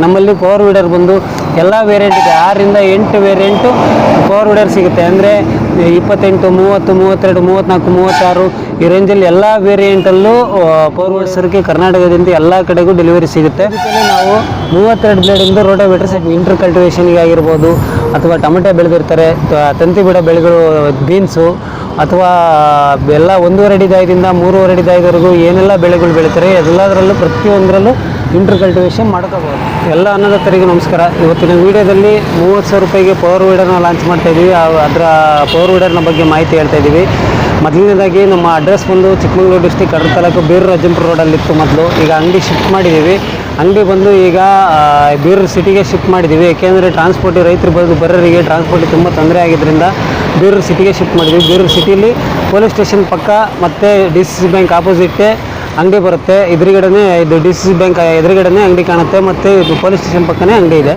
ನಮ್ಮಲ್ಲಿ power weeder ಬಂದು ಎಲ್ಲ ವೇರಿಯಂಟ್ ಇದೆ. ಆರರಿಂದ ಎಂಟು ವೇರಿಯಂಟು ಪವರ್ ವೀಡರ್ ಸಿಗುತ್ತೆ. ಅಂದರೆ ಇಪ್ಪತ್ತೆಂಟು, ಮೂವತ್ತು, ಮೂವತ್ತೆರಡು ಮೂವತ್ತ್ನಾಲ್ಕು ಮೂವತ್ತಾರು ಈ ರೇಂಜಲ್ಲಿ ಎಲ್ಲ ವೇರಿಯಂಟಲ್ಲೂ ಪವರ್ ವೀಡರ್ಸರ್ಗೆ ಕರ್ನಾಟಕದಿಂದ ಎಲ್ಲ ಕಡೆಗೂ ಡೆಲಿವರಿ ಸಿಗುತ್ತೆ. ನಾವು ಮೂವತ್ತೆರಡು ಬ್ಲೇಡಿಂದ ಸೆಟ್ ಇಂಟರ್ ಕಲ್ಟಿವೇಷನ್ಗೆ ಆಗಿರ್ಬೋದು, ಅಥವಾ ಟೊಮೆಟೊ ಬೆಳೆದಿರ್ತಾರೆ ತಂತಿ ಬಿಡ ಬೆಳೆಗಳು ಬೀನ್ಸು ಅಥವಾ ಎಲ್ಲ ಒಂದೂವರೆ ಅಡಿ ದಾಯದಿಂದ ಮೂರುವರೆ ಅಡಿ ದಾಯದವರೆಗೂ ಏನೆಲ್ಲ ಬೆಳೆಗಳು ಬೆಳೀತಾರೆ ಎಲ್ಲದರಲ್ಲೂ ಪ್ರತಿಯೊಂದರಲ್ಲೂ ಇಂಟರ್ ಕಲ್ಟಿವೇಷನ್ ಮಾಡ್ಕೋಬೋದು ಎಲ್ಲ ಅನ್ನದಾತರಿಗೆ ನಮಸ್ಕಾರ. ಇವತ್ತಿನ ವಿಡಿಯೋದಲ್ಲಿ ಮೂವತ್ತು ಸಾವಿರ ರೂಪಾಯಿಗೆ ಪವರ್ ವೀಡರ್ನ ಲಾಂಚ್ ಮಾಡ್ತಾ ಇದ್ದೀವಿ ಅದರ ಪವರ್ ವೀಡರ್ನ ಬಗ್ಗೆ ಮಾಹಿತಿ ಹೇಳ್ತಾ ಇದ್ದೀವಿ ಮೊದಲನೇದಾಗಿ ನಮ್ಮ ಅಡ್ರೆಸ್ ಬಂದು ಚಿಕ್ಕಮಗಳೂರು ಡಿಸ್ಟಿಕ್ ಕಡಲ ತಾಲೂಕು ಬೀರು ರಾಜಂಪುರ ರೋಡಲ್ಲಿತ್ತು ಮೊದಲು. ಈಗ ಅಂಗಡಿ ಶಿಫ್ಟ್ ಮಾಡಿದ್ದೀವಿ ಅಂಗಡಿ ಬಂದು ಈಗ ಬೀರು ಸಿಟಿಗೆ ಶಿಫ್ಟ್ ಮಾಡಿದ್ದೀವಿ ಏಕೆಂದರೆ ಟ್ರಾನ್ಸ್ಪೋರ್ಟ್ ರೈತರು ಬಂದು ಬರೋರಿಗೆ ಟ್ರಾನ್ಸ್ಪೋರ್ಟ್ ತುಂಬ ತೊಂದರೆ ಆಗಿದ್ದರಿಂದ ಬೀರೂರು ಸಿಟಿಗೆ ಶಿಫ್ಟ್ ಮಾಡಿದ್ವಿ. ಬೀರೂರು ಸಿಟಿಯಲ್ಲಿ ಪೊಲೀಸ್ ಸ್ಟೇಷನ್ ಪಕ್ಕ ಮತ್ತು ಡಿ ಸಿ ಸಿ ಬ್ಯಾಂಕ್ ಆಪೋಸಿಟ್ಟೆ ಅಂಗಡಿ ಬರುತ್ತೆ. ಎದುರುಗಡೆನೆ ಇದು ಡಿ ಸಿ ಬ್ಯಾಂಕ್, ಎದುರುಗಡೆನೆ ಅಂಗಡಿ ಕಾಣುತ್ತೆ. ಮತ್ತು ಪೊಲೀಸ್ ಸ್ಟೇಷನ್ ಪಕ್ಕನೇ ಅಂಗಡಿ ಇದೆ.